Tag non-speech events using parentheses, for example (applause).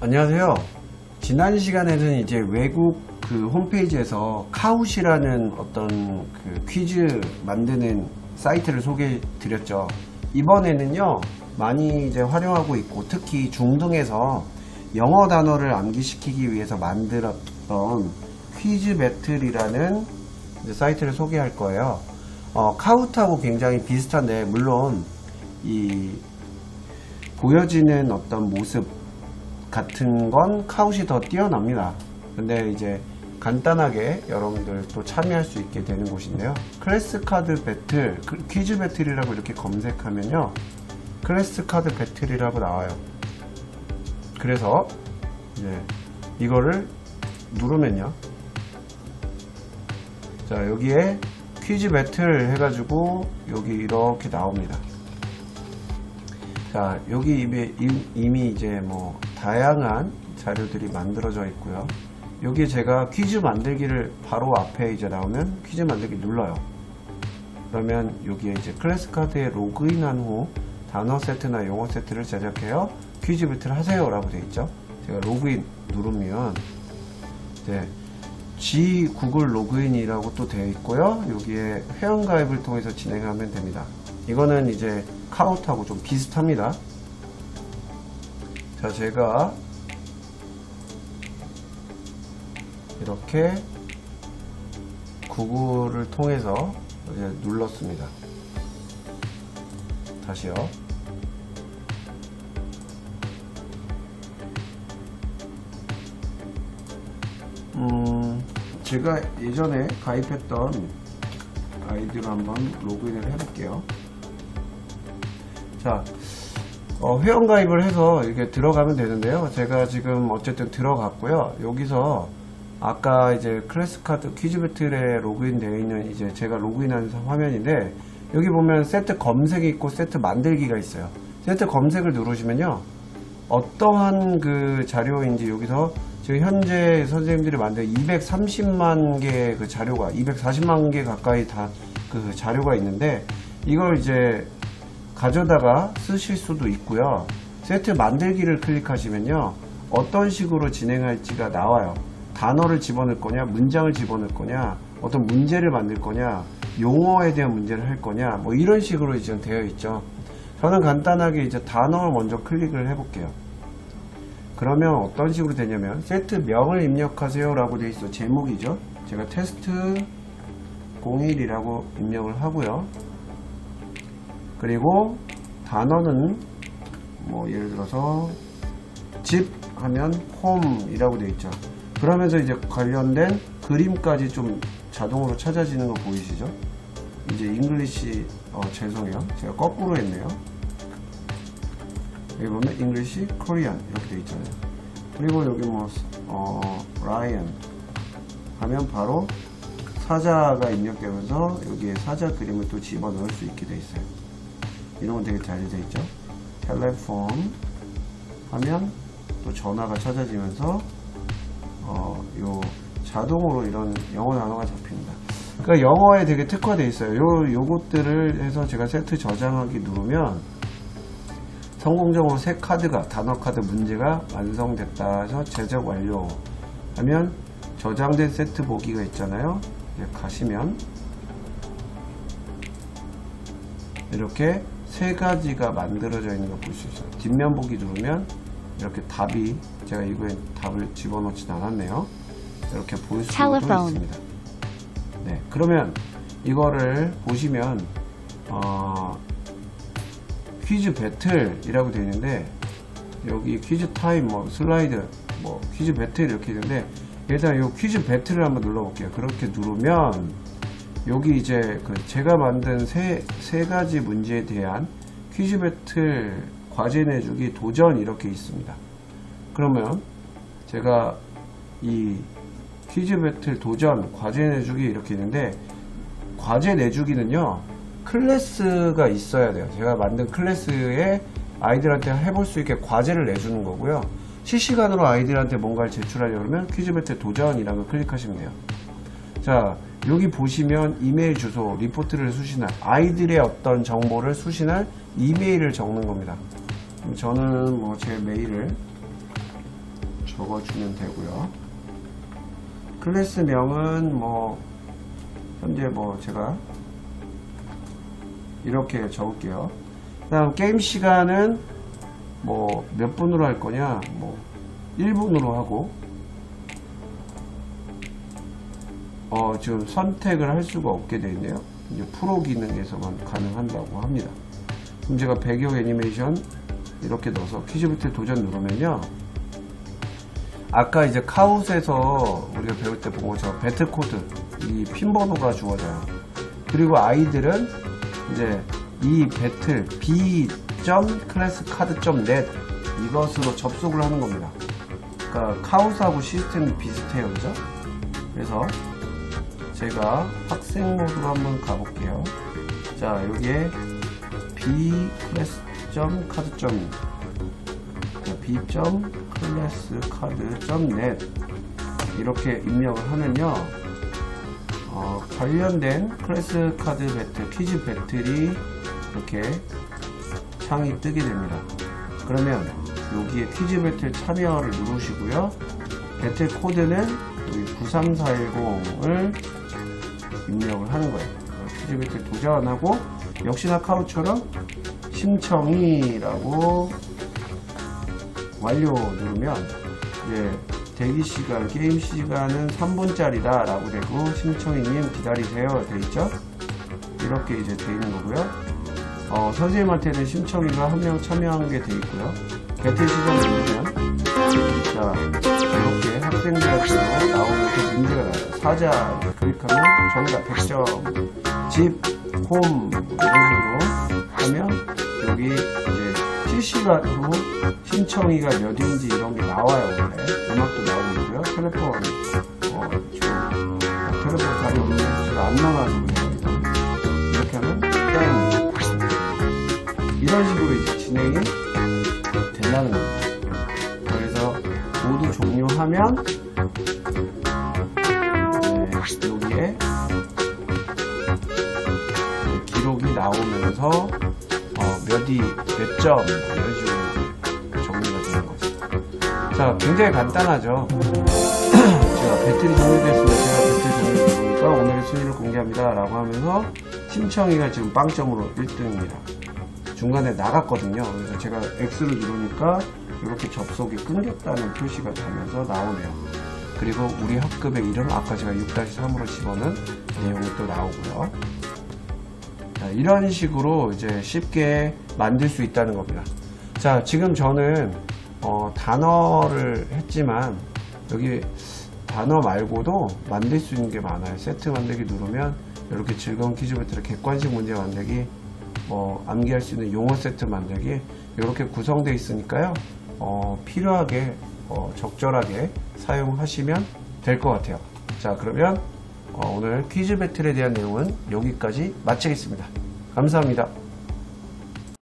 안녕하세요. 지난 시간에는 이제 외국 그 홈페이지에서 카웃이라는 어떤 그 퀴즈 만드는 사이트를 소개해 드렸죠. 이번에는요, 많이 이제 활용하고 있고, 특히 중등에서 영어 단어를 암기시키기 위해서 만들었던 퀴즈 배틀이라는 사이트를 소개할 거예요. 어, 카웃하고 굉장히 비슷한데, 물론, 이, 보여지는 어떤 모습, 같은 건 카웃이 더 뛰어납니다. 근데 이제 간단하게 여러분들 또 참여할 수 있게 되는 곳인데요. 클래스 카드 배틀, 그- 퀴즈 배틀이라고 이렇게 검색하면요. 클래스 카드 배틀이라고 나와요. 그래서 이제 이거를 누르면요. 자, 여기에 퀴즈 배틀 해가지고 여기 이렇게 나옵니다. 자, 여기 이미, 이미 이제 뭐 다양한 자료들이 만들어져 있고요. 여기에 제가 퀴즈 만들기를 바로 앞에 이제 나오면 퀴즈 만들기 눌러요. 그러면 여기에 이제 클래스 카드에 로그인한 후 단어 세트나 용어 세트를 제작해요. 퀴즈 배틀 하세요. 라고 되어 있죠. 제가 로그인 누르면 이제 G 구글 로그인이라고 또 되어 있고요. 여기에 회원가입을 통해서 진행하면 됩니다. 이거는 이제 카운트하고 좀 비슷합니다. 자, 제가 이렇게 구글을 통해서 이제 눌렀습니다. 다시요. 음, 제가 예전에 가입했던 아이디로 한번 로그인을 해볼게요. 자, 어, 회원 가입을 해서 이렇게 들어가면 되는데요. 제가 지금 어쨌든 들어갔고요. 여기서 아까 이제 클래스 카드 퀴즈 배틀에 로그인 되어 있는 이제 제가 로그인한 화면인데 여기 보면 세트 검색이 있고 세트 만들기가 있어요. 세트 검색을 누르시면요. 어떠한 그 자료인지 여기서 지금 현재 선생님들이 만든 230만 개의 그 자료가 240만 개 가까이 다 그 자료가 있는데 이걸 이제 가져다가 쓰실 수도 있고요. 세트 만들기를 클릭하시면요. 어떤 식으로 진행할지가 나와요. 단어를 집어넣을 거냐, 문장을 집어넣을 거냐, 어떤 문제를 만들 거냐, 용어에 대한 문제를 할 거냐, 뭐 이런 식으로 이제 되어 있죠. 저는 간단하게 이제 단어를 먼저 클릭을 해볼게요. 그러면 어떤 식으로 되냐면 세트 명을 입력하세요 라고 되어 있어 제목이죠 제가 테스트 01이라고 입력을 하고요 그리고 단어는 뭐 예를 들어서 집 하면 홈이라고 되어 있죠 그러면서 이제 관련된 그림까지 좀 자동으로 찾아지는 거 보이시죠 이제 잉글리시 어 죄송해요 제가 거꾸로 했네요 여기 보면 English, Korean 이렇게 되어 있잖아요. 그리고 여기 뭐 어, Ryan 하면 바로 사자가 입력되면서 여기에 사자 그림을 또 집어넣을 수 있게 되어 있어요. 이런 건 되게 잘 되어 있죠. 텔레폰 하면 또 전화가 찾아지면서 어, 요 자동으로 이런 영어 단어가 잡힙니다. 그러니까 영어에 되게 특화되어 있어요. 요 요것들을 해서 제가 세트 저장하기 누르면 성공적으로 새 카드가 단어 카드 문제가 완성됐다 해서 제작 완료 하면 저장된 세트 보기가 있잖아요 가시면 이렇게 세 가지가 만들어져 있는 걸 볼 수 있어요. 뒷면 보기 누르면 이렇게 답이 제가 이거에 답을 집어넣진 않았네요. 이렇게 볼 수도 Telephone. 있습니다. 네 그러면 이거를 보시면 어, 퀴즈 배틀이라고 되어 있는데 여기 퀴즈 타임 뭐 슬라이드 뭐 퀴즈 배틀 이렇게 있는데 일단 이 퀴즈 배틀을 한번 눌러볼게요. 그렇게 누르면 여기 이제 그 제가 만든 세, 세 가지 문제에 대한 퀴즈 배틀 과제 내주기 도전 이렇게 있습니다. 그러면 제가 이 퀴즈 배틀 도전 과제 내주기 이렇게 있는데 과제 내주기는요 클래스가 있어야 돼요. 제가 만든 클래스에 아이들한테 해볼 수 있게 과제를 내주는 거고요. 실시간으로 아이들한테 뭔가를 제출하려고 그러면 퀴즈 배틀 도전이라는 걸 클릭하시면 돼요. 자 여기 보시면 이메일 주소 리포트를 수신할 아이들의 어떤 정보를 수신할 이메일을 적는 겁니다 저는 뭐 제 메일을 적어주면 되고요. 클래스명은 뭐 현재 뭐 제가 이렇게 적을게요. 그다음 게임 시간은 뭐 몇 분으로 할 거냐? 뭐 1분으로 하고 어 지금 선택을 할 수가 없게 되어 있네요. 이제 프로 기능에서만 가능한다고 합니다. 그럼 제가 배경 애니메이션 이렇게 넣어서 퀴즈 배틀 도전 누르면요. 아까 이제 카웃에서 우리가 배울 때본 것처럼 배틀 코드 이 핀 번호가 주어져요. 그리고 아이들은 이제 이 배틀 b.classcard.net 이것으로 접속을 하는 겁니다. 그러니까 카웃하고 시스템이 비슷해요, 그죠? 그래서 제가 학생 모드로 한번 가볼게요. 자, 여기에 bclass.card.net b.classcard.net 이렇게 입력을 하면요. 어, 관련된 클래스 카드 배틀, 퀴즈 배틀이 이렇게 창이 뜨게 됩니다. 그러면 여기에 퀴즈 배틀 참여를 누르시고요. 배틀 코드는 여기 93410을 입력을 하는 거예요. 배틀 도전하고 역시나 카우처럼 심청이라고 완료 누르면 이제 대기 시간, 게임 시간은 3분짜리다 라고 되고 심청이님 기다리세요 돼 있죠? 이렇게 이제 돼 있는 거고요. 어, 선생님한테는 심청이가 한 명 참여한 게 돼 있고요. 배틀 시간 누르면 자 이렇게 학생들한테 나오는 그 문제가 나와요. 사자. 클릭하면 정답 100점 집, 홈 이런 식으로 하면 여기 이제 실시간으로 신청이가 몇인지 이런 게 나와요. 원래 음악도 나오고요. 텔레폰 어, 지금 텔레폰 답이 없는데 제가 안 그래요 이렇게 하면 땡. 이런 식으로 이제 진행이 하면 네, 여기에 네, 기록이 나오면서 어, 몇이 몇 점 이런 식으로 정리가 되는 거죠. 자, 굉장히 간단하죠. (clears throat) 제가 배틀이 종료됐으면 제가 배틀 종료되니까 오늘의 순위를 공개합니다. 라고 하면서 심청이가 지금 빵점으로 1등입니다. 중간에 나갔거든요. 그래서 제가 X를 누르니까 이렇게 접속이 끊겼다는 표시가 되면서 나오네요. 그리고 우리 학급의 이름 아까 제가 6-3으로 집어넣은 내용이 또 나오고요. 자, 이런 식으로 이제 쉽게 만들 수 있다는 겁니다. 자, 지금 저는 어, 단어를 했지만 여기 단어 말고도 만들 수 있는 게 많아요. 세트 만들기 누르면 이렇게 즐거운 퀴즈 배틀의 객관식 문제 만들기, 뭐 암기할 수 있는 용어 세트 만들기 이렇게 구성되어 있으니까요. 어, 필요하게 어, 적절하게 사용하시면 될 것 같아요. 자, 그러면 어, 오늘 퀴즈 배틀에 대한 내용은 여기까지 마치겠습니다. 감사합니다.